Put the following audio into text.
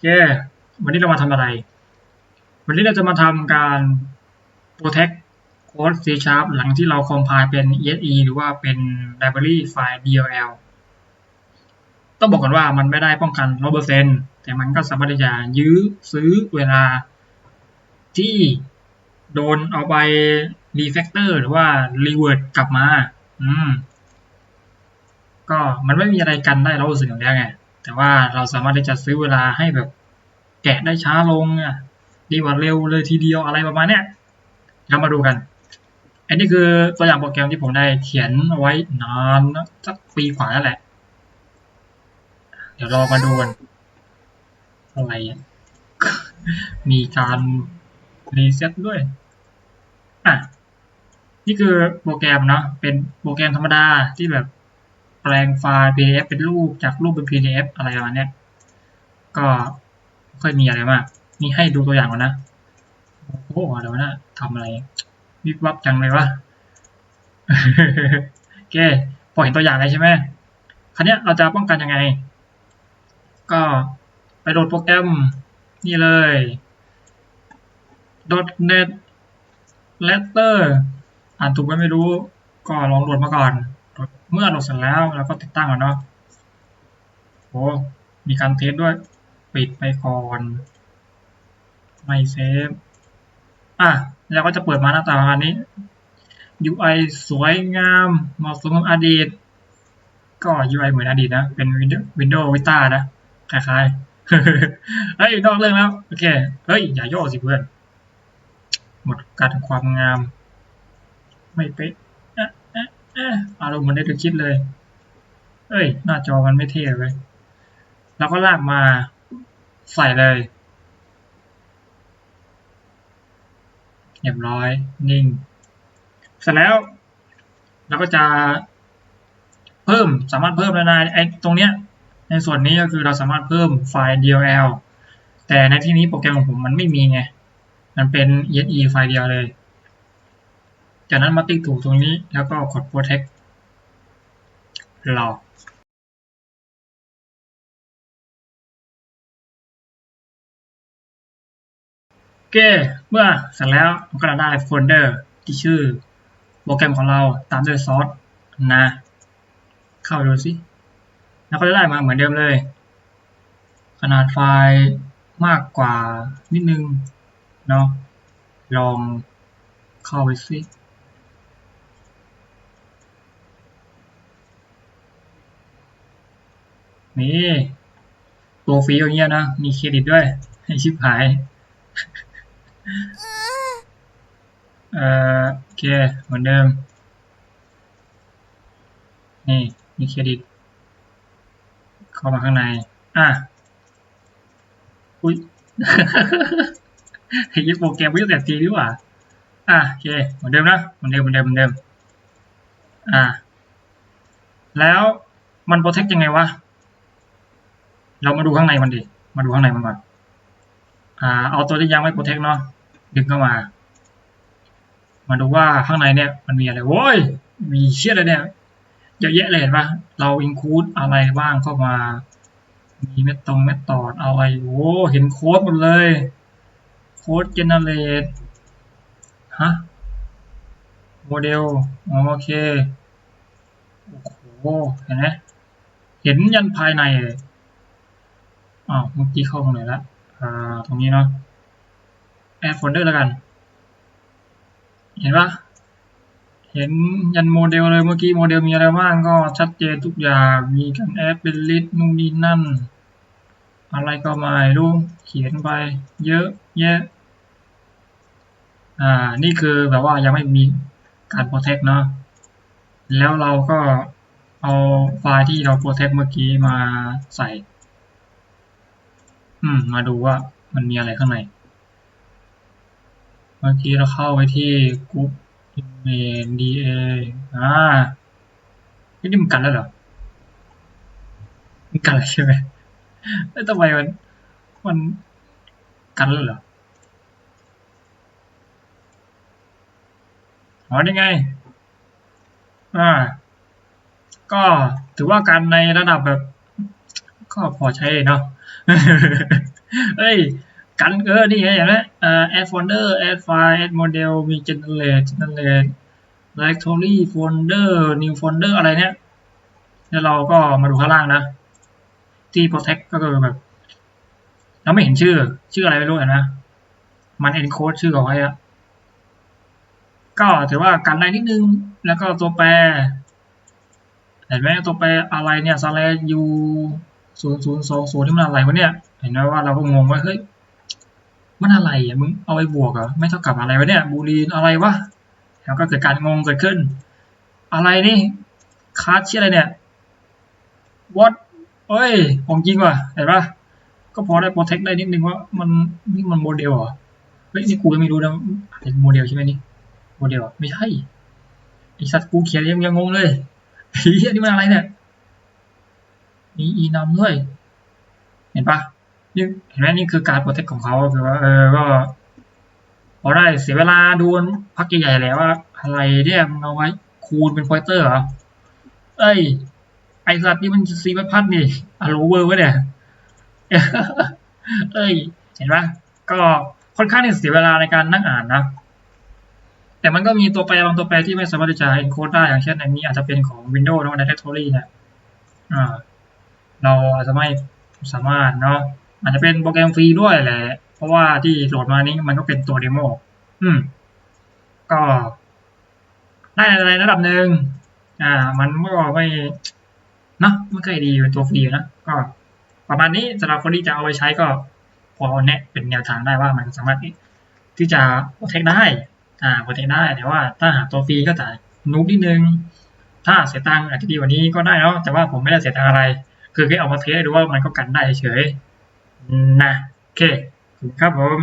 เค วันนี้เรามาทำอะไร วันนี้เราจะมาทำการ protect code C sharp หลังที่เรา compile เป็น exe หรือว่าเป็น library file DLL ต้องบอกก่อนว่ามันไม่ได้ป้องกัน100%แต่มันก็สามารถที่จะยื้อซื้อเวลาที่โดนเอาไป refactor หรือว่า revert กลับมา อืม ก็มันไม่มีอะไรกันได้ร้อยเปอร์เซ็นต์อยู่แล้วไง แต่ว่าเราสามารถที่จะซื้อเวลาให้แบบแกะได้ช้าลงอะดีกว่าเร็วเลยทีเดียวอะไรประมาณเนี้ยเรามาดูกัน อันนี้คือตัวอย่างโปรแกรมที่ผมได้เขียนเอาไว้นานสักปีกว่าแล้วแหละ เดี๋ยวรอมาดูกันอะไรมีการรีเซ็ตด้วย อะ นี่คือโปรแกรมเนาะ เป็นโปรแกรมธรรมดาที่แบบ แปลงไฟล์ PDF เป็นรูปจากรูปเป็น PDF อะไรประมาณเนี้ยก็ค่อยมีอะไรมาก นี่ให้ดูตัวอย่างก่อนนะ โอ้โหเดี๋ยวนะทำอะไรวิบวับจังเลยวะโอเคพอเห็นตัวอย่างแล้วใช่ไหมคราวนี้เราจะป้องกันยังไง ก็ไปโหลดโปรแกรมนี่เลย .net letter อ่านถูกไหมไม่รู้ ก็ลองโหลดมาก่อน เมื่อโหลดเสร็จแล้วเราก็ติดตั้งก่อนเนาะโอ้มีการเทสด้วย ปิดไปก่อน ไม่เซฟ อะเราก็จะเปิดมาหน้าตาประมาณนี้ UI สวยงามเหมาะสมกับอดีต ก็ UI เหมือนอดีตนะ เป็น Windows Vista นะ คล้ายๆ เฮ้ย นอกเรื่องแล้ว โอเค เฮ้ย อย่าย่อสิเพื่อน หมดการความงาม ไม่เป๊ะ เอออารมณ์เหมือนได้ดูคิดเลยเฮ้ย หน้าจอมันไม่เท่เลยแล้วก็ลากมาใส่เลยเรียบร้อย นิ่ง เสร็จแล้วเราก็จะเพิ่มสามารถเพิ่มแล้นะไอ้ตรงเนี้ย ในส่วนนี้ก็คือเราสามารถเพิ่มไฟล์ DLL แต่ในที่นี้โปรแกรมของผมมันไม่มีไง มันเป็น exe ไฟล์เดียวเลย จากนั้นมาติ๊กถูกตรงนี้แล้วก็กด protect รอโอเค เมื่อเสร็จแล้วมันก็จะได้โฟลเดอร์ที่ชื่อโปรแกรมของเราตามด้วยซอสนะ เข้าดูสิแล้วก็จะได้มาเหมือนเดิมเลย ขนาดไฟล์มากกว่านิดนึงเนาะลองเข้าไปสิ นี่ตัวฟรีอย่างเงี้ยนะ มีเครดิตด้วย ให้ชิบหาย เอ่อโอเค เหมือนเดิม นี่ มีเครดิต เข้ามาข้างใน อะ อุ้ยเฮ้ยโปรแกรมวิ่งแต่ทีดีกว่า อะโอเค เหมือนเดิมนะ เหมือนเดิม เหมือนเดิม เหมือนเดิม อะ แล้วมันโปรเทคยังไงวะ เรามาดูข้างในมันดิ มาดูข้างในมันก่อนอ่า เอาตัวที่ยังไม่โปรเทคเนาะ ดึงเข้ามา มาดูว่าข้างในเนี่ย มันมีอะไร โว้ย มีเชี่ยอะไรเนี่ย เยอะแยะเลยเห็นปะเราอินคูดอะไรบ้างเข้ามา มีเมตตงเมตตอดอะไร โอ้เห็นโค้ดหมดเลย โค้ดเจเนเรตฮะ โมเดล โอเค โอ้โห เห็นไหมเห็นยันภายในเลย อ้าวเมื่อกี้เข้าตรงไหนละอ่าตรงนี้เนาะแอดโฟลเดอร์แล้วกัน เห็นปะเห็นยันโมเดลเลยเมื่อกี้โมเดลมีอะไรบ้างก็ชัดเจนทุกอย่างมีการแอดเป็นลิสต์นู่นนี่นั่น อะไรก็ไม่รู้เขียนไป เยอะแยะอ่านี่คือแบบว่ายังไม่มีการโปรเทคเนาะแล้วเราก็เอาไฟล์ที่เราโปรเทคเมื่อกี้มาใส่ อืม มาดูว่ามันมีอะไรข้างใน เมื่อกี้เราเข้าไปที่กรุ๊ป email da อ่านี่มันกันแล้วเหรอมันกันแล้วใช่ไหมแล้วทำไมมันมันกันแล้วเหรออ๋อนี่ไง อ่า ก็ถือว่าการในระดับแบบ ก็พอใช้เนาะ เอ้ย กันเออนี่ไงเห็นไหมเอ่อ add folder add file add model มี generate generate directory folder new folder อะไรเนี่ยแล้วเราก็มาดูข้างล่างนะ ที่ protect ก็คือแบบเราไม่เห็นชื่อ ชื่ออะไรไม่รู้เห็นไหมมัน encode ชื่อเอาไว้อะก็ถือว่ากันได้นิดนึง แล้วก็ตัวแปรเห็นไหมตัวแปรอะไรเนี่ย slash u ศูนย์ศูนย์สองศูนย์ที่มันอะไรวะเนี่ย เห็นไหมว่าเราก็งงว่าเฮ้ยมันอะไรอะมึงเอาไปบวกเหรอไม่เท่ากับอะไรวะเนี่ยบูลีนอะไรวะแล้วก็เกิดการงงเกิดขึ้น อะไรนี่คาร์ดชื่ออะไรเนี่ย what เอ้ยของจริงว่ะเห็นปะก็พอได้โปรเทคได้นิดนึงว่ามันนี่มันโมเดลเหรอเฮ้ยนี่กูยังไม่รู้นะเป็นโมเดลใช่ไหมนี่โมเดลไม่ใช่ไอสัตว์กูเขียนยังยังงงเลยเฮียนี่มันอะไรเนี่ย มีอีนำด้วย เห็นปะนี่เห็นไหมนี่คือการโปรเทคของเขาคือว่าเออก็พอได้เสียเวลาดูพักใหญ่ๆแล้วว่าอะไรเนี่ยมึงเอาไว้คูณเป็นพอยเตอร์เหรอเอ้ยไอสัตว์นี่มันซีวัพัดนี่อะโลเวอร์วะเนี่ยเอ้ย เห็นปะก็ค่อนข้างที่เสียเวลาในการนั่งอ่านนะ แต่มันก็มีตัวแปรบางตัวแปรที่ไม่สามารถจะ encode ได้อย่างเช่นอันนี้อาจจะเป็นของ Windows แล้ว Directory เนี่ยอ่า เราอาจจะไม่สามารถเนาะอาจจะเป็นโปรแกรมฟรีด้วยแหละเพราะว่าที่โหลดมานี้มันก็เป็นตัวเดโมอืม ก็ได้ในรระดับหนึ่งอ่า มันก็ไม่เนาะไม่เคยดีเป็นตัวฟรีนะก็ประมาณนี้สำหรับคนที่จะเอาไปใช้ก็พอแนะเป็นแนวทางได้ว่ามันสามารถที่จะโปรเทคได้ อ่าโปรเทคได้แต่ว่าถ้าหาตัวฟรีก็จะนูบนิดนึง ถ้าเสียตังค์อาจจะดีกว่านี้ก็ได้เนาะแต่ว่าผมไม่ได้เสียตังค์อะไร คือแค่เอามาเทสดูว่ามันก็กันได้เฉยนะโอเคครับผม